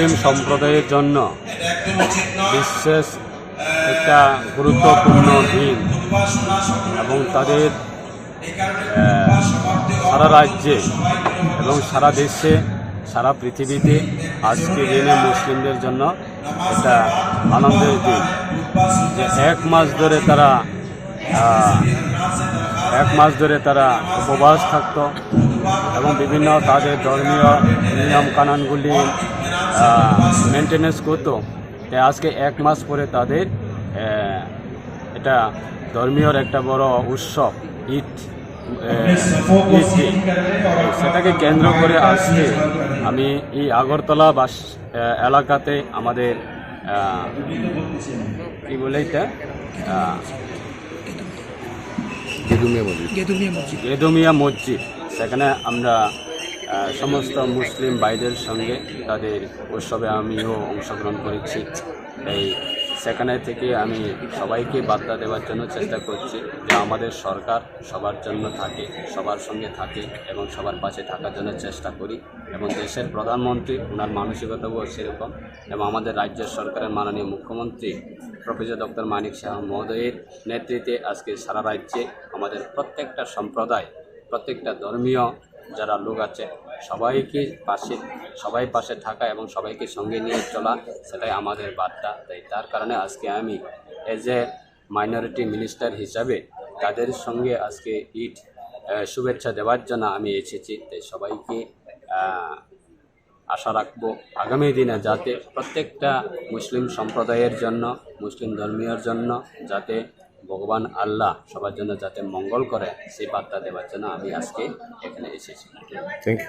মুসলিম সম্প্রদায়ের জন্য বিশেষ একটা গুরুত্বপূর্ণ দিন এবং তাদের সারা রাজ্যে এবং সারা দেশে, সারা পৃথিবীতে আজকে দিনে মুসলিমদের জন্য একটা আনন্দের দিন। যে এক মাস ধরে তারা এক মাস ধরে তারা উপবাস থাকতো এবং বিভিন্ন তাদের ধর্মীয় নিয়ম কানুনগুলি মেনটেনেন্স করতো। তাই আজকে এক মাস পরে তাদের এটা ধর্মীয় একটা বড় উৎসব ঈদ ঈদ সেটাকে কেন্দ্র করে আজকে আমি এই আগরতলা বাস এলাকাতে আমাদের কি বলে এটা? আহ, এদমিয়া মসজিদ। সেখানে আমরা সমস্ত মুসলিম ভাইদের সঙ্গে তাদের উৎসবে আমিও অংশগ্রহণ করেছি। এই সেখানে থেকে আমি সবাইকে বার্তা দেওয়ার জন্য চেষ্টা করছি যে আমাদের সরকার সবার জন্য থাকে, সবার সঙ্গে থাকে এবং সবার পাশে থাকার জন্য চেষ্টা করি এবং দেশের প্রধানমন্ত্রী ওনার মানসিকতাও সেরকম এবং আমাদের রাজ্যের সরকারের মাননীয় মুখ্যমন্ত্রী, প্রফেসর ডক্টর মানিক শাহ মহোদয়ের নেতৃত্বে আজকে সারা রাজ্যে আমাদের প্রত্যেকটা সম্প্রদায় প্রত্যেকটা ধর্মীয় যারা লোক আছে, সবাইকে পাশে, সবাই পাশে থাকা এবং সবাইকে সঙ্গে নিয়ে চলা, সেটাই আমাদের বার্তা। তাই তার কারণে আজকে আমি এজ এ মাইনরিটি মিনিস্টার হিসাবে তাদের সঙ্গে আজকে ঈদ শুভেচ্ছা দেওয়ার জন্য আমি এসেছি। তাই সবাইকে আশা রাখব আগামী দিনে যাতে প্রত্যেকটা মুসলিম সম্প্রদায়ের জন্য, মুসলিম ধর্মীয়র জন্য যাতে ভগবান আল্লাহ সবার জন্য যাতে মঙ্গল করে, সেই বার্তা দেওয়ার জন্য আমি আজকে এখানে এসেছি। Thank you